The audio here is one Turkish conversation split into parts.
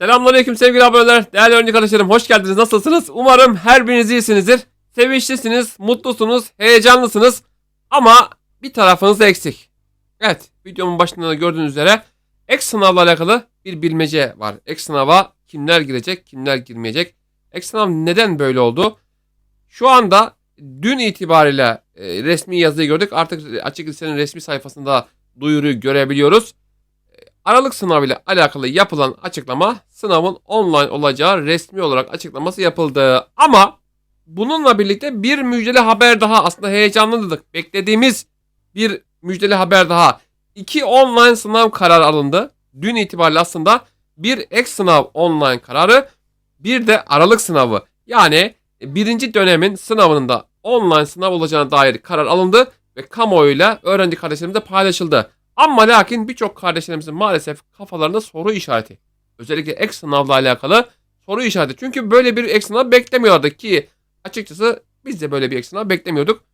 Selamünaleyküm sevgili aboneler, değerli öğrenci kardeşlerim hoş geldiniz. Nasılsınız? Umarım her biriniz iyisinizdir. Sevinçlisiniz, mutlusunuz, heyecanlısınız ama bir tarafınız eksik. Evet, videomun başında da gördüğünüz üzere ek sınavla alakalı bir bilmece var. Ek sınava kimler girecek, kimler girmeyecek? Ek sınav neden böyle oldu? Şu anda dün itibariyle e, resmi yazıyı gördük. Artık açık lisenin resmi sayfasında duyuruyu görebiliyoruz. Aralık sınavıyla alakalı yapılan açıklama sınavın online olacağı resmi olarak açıklaması yapıldı. Ama bununla birlikte bir müjdeli haber daha aslında heyecanlıydık. Beklediğimiz bir müjdeli haber daha. İki online sınav kararı alındı. Dün itibariyle aslında bir ek sınav online kararı bir de aralık sınavı. Yani birinci dönemin sınavının da online sınav olacağına dair karar alındı ve kamuoyuyla öğrenci kardeşlerimizle paylaşıldı. Ama lakin birçok kardeşlerimizin maalesef kafalarında soru işareti. Özellikle ek sınavla alakalı soru işareti. Çünkü böyle bir ek sınav beklemiyorlardı ki açıkçası biz de böyle bir ek sınav beklemiyorduk.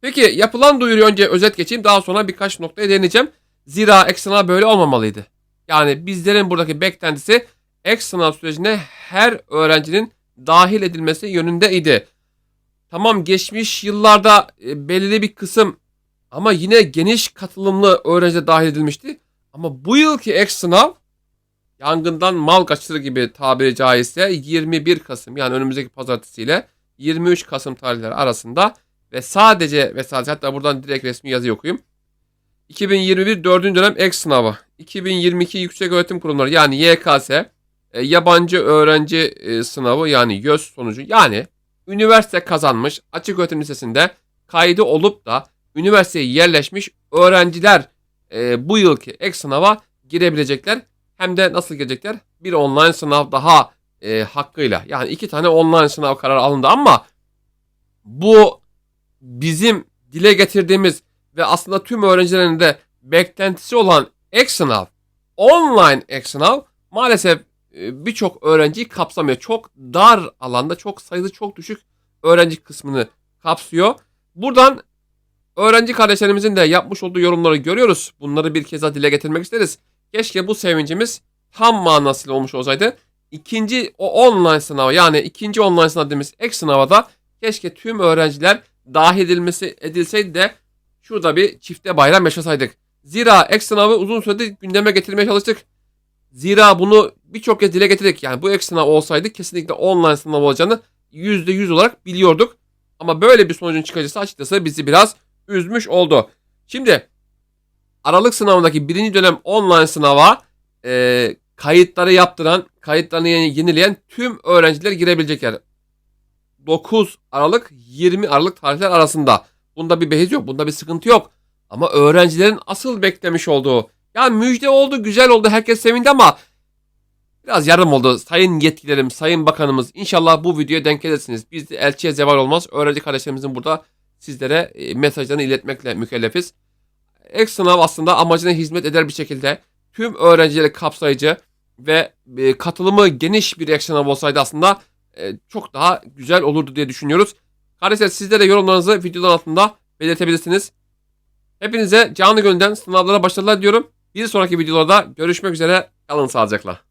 Peki yapılan duyuruyu önce özet geçeyim daha sonra birkaç noktaya değineceğim. Zira ek sınav böyle olmamalıydı. Yani bizlerin buradaki beklentisi ek sınav sürecine her öğrencinin dahil edilmesi yönündeydi. Tamam geçmiş yıllarda e, belirli bir kısım ama yine geniş katılımlı öğrenci dahil edilmişti. Ama bu yılki ek sınav yangından mal kaçırır gibi tabiri caizse 21 Kasım yani önümüzdeki pazartesiyle 23 Kasım tarihleri arasında ve sadece ve sadece hatta buradan direkt resmi yazı okuyayım. 2021 4. dönem ek sınavı. 2022 Yüksek Öğretim Kurumları yani YKS e, yabancı öğrenci e, sınavı yani YÖS sonucu yani üniversite kazanmış açık öğretim lisesinde kaydı olup da üniversiteye yerleşmiş öğrenciler e, bu yılki ek sınava girebilecekler. Hem de nasıl girecekler? Bir online sınav daha e, hakkıyla. Yani iki tane online sınav kararı alındı ama bu bizim dile getirdiğimiz ve aslında tüm öğrencilerin de beklentisi olan ek sınav, online ek sınav maalesef e, birçok öğrenciyi kapsamıyor. Çok dar alanda, çok sayısı çok düşük öğrenci kısmını kapsıyor. Buradan öğrenci kardeşlerimizin de yapmış olduğu yorumları görüyoruz. Bunları bir kez daha dile getirmek isteriz. Keşke bu sevincimiz tam manasıyla olmuş olsaydı. İkinci o online sınava yani ikinci online sınav dediğimiz ek sınava da keşke tüm öğrenciler dahil edilmesi edilseydi de şurada bir çifte bayram yaşasaydık. Zira ek sınavı uzun süredir gündeme getirmeye çalıştık. Zira bunu birçok kez dile getirdik. Yani bu ek sınav olsaydı kesinlikle online sınav olacağını %100 olarak biliyorduk. Ama böyle bir sonucun çıkacağısı açıkçası bizi biraz üzmüş oldu. Şimdi Aralık sınavındaki birinci dönem online sınava e, kayıtları yaptıran, kayıtlarını yeni- yenileyen tüm öğrenciler girebilecekler. 9 Aralık 20 Aralık tarihler arasında. Bunda bir behiz yok, bunda bir sıkıntı yok. Ama öğrencilerin asıl beklemiş olduğu, ya müjde oldu, güzel oldu, herkes sevindi ama biraz yarım oldu. Sayın yetkililerim, sayın bakanımız inşallah bu videoya denk gelirsiniz. Biz de elçiye zeval olmaz. Öğrenci kardeşlerimizin burada sizlere e, mesajlarını iletmekle mükellefiz. Ek sınav aslında amacına hizmet eder bir şekilde tüm öğrencileri kapsayıcı ve e, katılımı geniş bir ek sınav olsaydı aslında e, çok daha güzel olurdu diye düşünüyoruz. Kardeşler sizler de yorumlarınızı videonun altında belirtebilirsiniz. Hepinize canlı gönülden sınavlara başarılar diyorum. Bir sonraki videolarda görüşmek üzere. Kalın sağlıcakla.